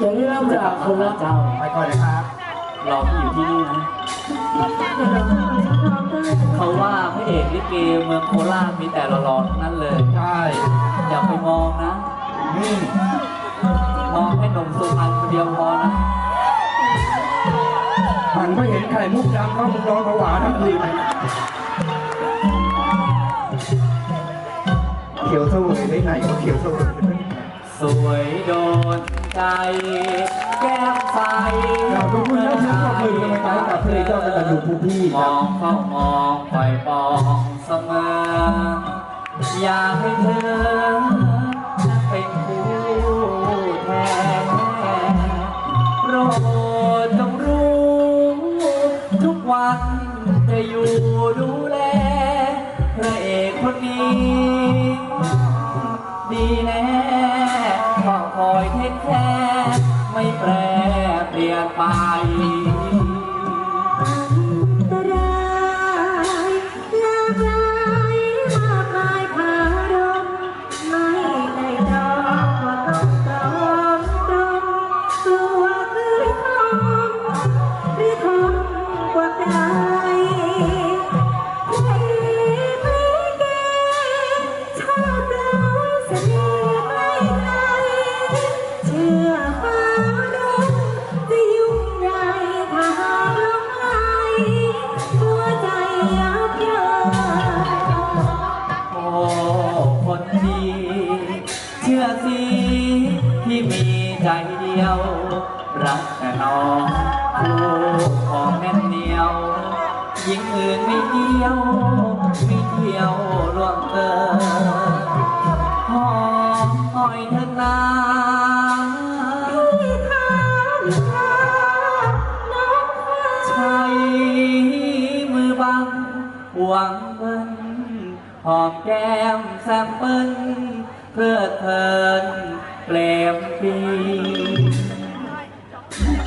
อย่างนี้เริ่มจากคนละเจ้าไปก่อนเลยครับเราที่อยู่ที่นี่นะ เขาว่าพระเอกลิเกเมืองโคราชมีแต่หล่อๆทั้งนั้นเลย ใช่ อย่าไปมองนะ นี่ มองให้หนุ่มสุพรรณคนเดียวพอนะหันไปเห็นไข่มุกดำก็มึงร้องผวาทั้งคืนเลยเขียวเสวยได้ไหนก็เขียวเสวยสวยโดน ใจแก้มใสเราทุกคนแล้วฉันก็เคยทำไมตายกับเพลงเจ้ากันอยู่ผู้พี่มองเข้ามองไปปองเสมออยากให้เธอเป็นคู่แท้โปรดจงรู้ทุกวันจะอยู่ดูแลพระเอกคนนี้ ดีแน่ ขอคอยเทคแค่ไม่แปรเปลี่ยนไปอันตราย ใจเดียว รักแต่น้องคู่ของแน่นเหนียวยิงอื่นไม่เดียวไม่เที่ยวล่วงเกินหอมหอยเถิดนาที่ทางลาน้องฟ้าใช้มือบังหวังเบิ้นหอมแก้มแซมเปิ้ลเพื่อเทิน เปลมปี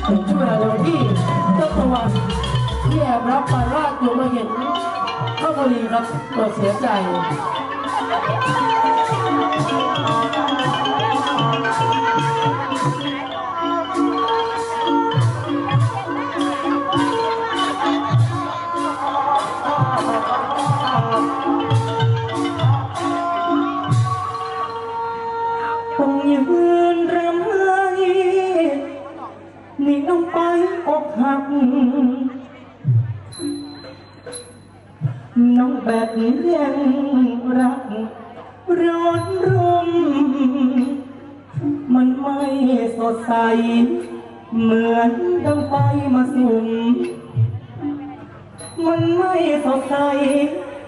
ถึงช่วงเวลาเดียวที่เจ้าตัวที่แอบรับปาราดอยู่มาเห็นเข้าพอดีครับเกิดเสียใจ น้องแบบยังรัก ร้อนรุ่ม มันไม่สดใส เหมือนดังไฟมาสุ่ม มันไม่สดใส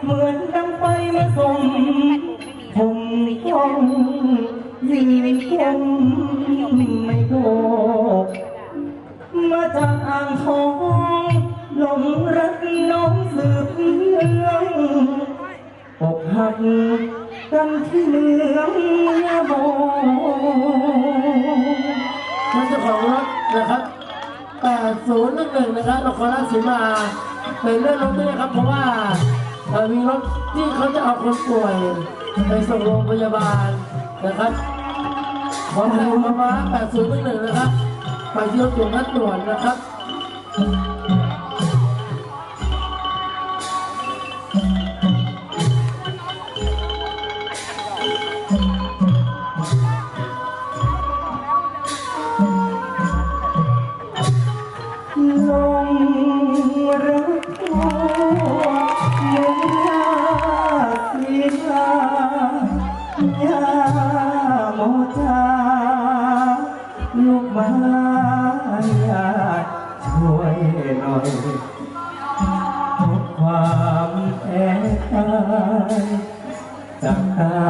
เหมือนดังไฟมาส่งผมต้องยืนคงไม่โกมาจากอ่างทองหลงรักน้องสืบเนื่อง อกหักกันที่เมืองยาโมท่านเจ้าของรถนะครับ8011นะครับนครราชสีมาเป็นเรื่องรถด้วยนะครับ เพราะว่าเอ่อมีรถที่เขาจะเอาคนป่วย ไปส่งโรงพยาบาลนะครับขอพามามา8011นะครับ ไปที่รถด่วนนัดด่วนนะครับล พ้ทายจำได้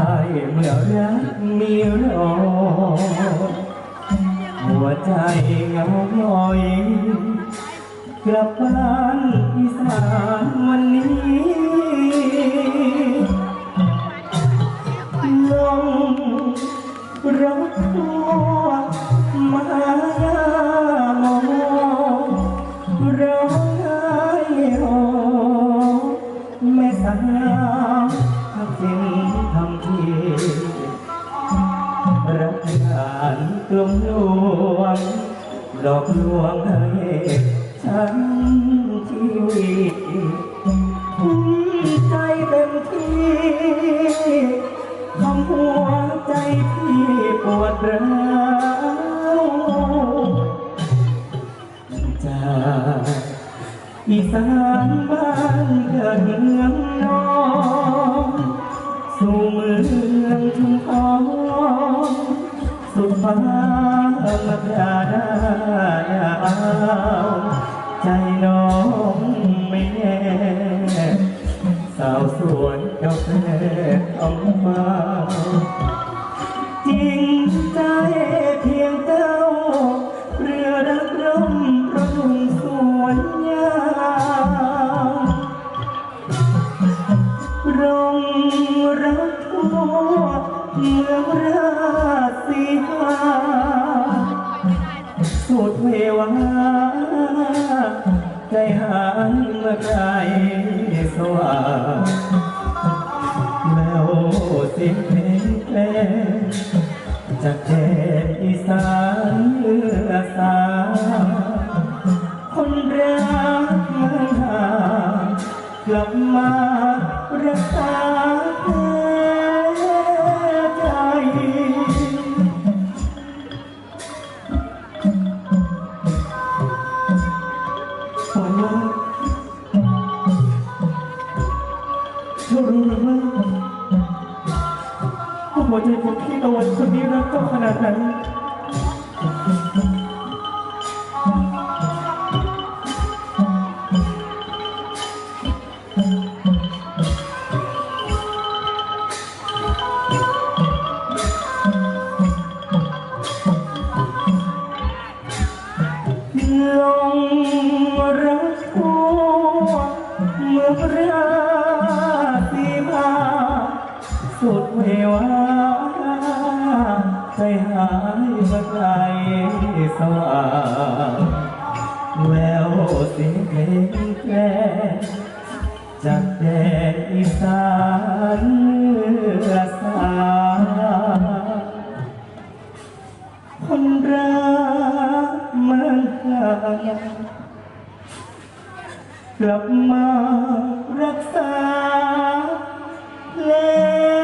เมื่อรักมีรอยหัวใจเหงาลอยกลับบ้านอีสา หลอกลวงให้ฉันชีวิตทุ่มใจเต็มที่ทำหัวใจพี่ปวดร้าวจากอีสานบ้านเกิดเมืองนอนสู่เมืองชุมพรสุดฟ้า มาดาดาวใจน้องไม่แน่สาวสวนกาแฟออกมา ใจหายเมื่อไกลสว่างแมวสียงเพลงแกลงจากแดนอีสานเลือสาคนรักเมืองหากลับมารักษา เธอรู้หรือไม่ว่าหัวใจของพี่ตะวันคนนี้รักเจ้าขนาดไหนลายเมื่อไกลสว่างแววเสียงเพลงแกลจากแดนอีสานเลือสาคนรักมืองห่างกลับมารักษาเพลง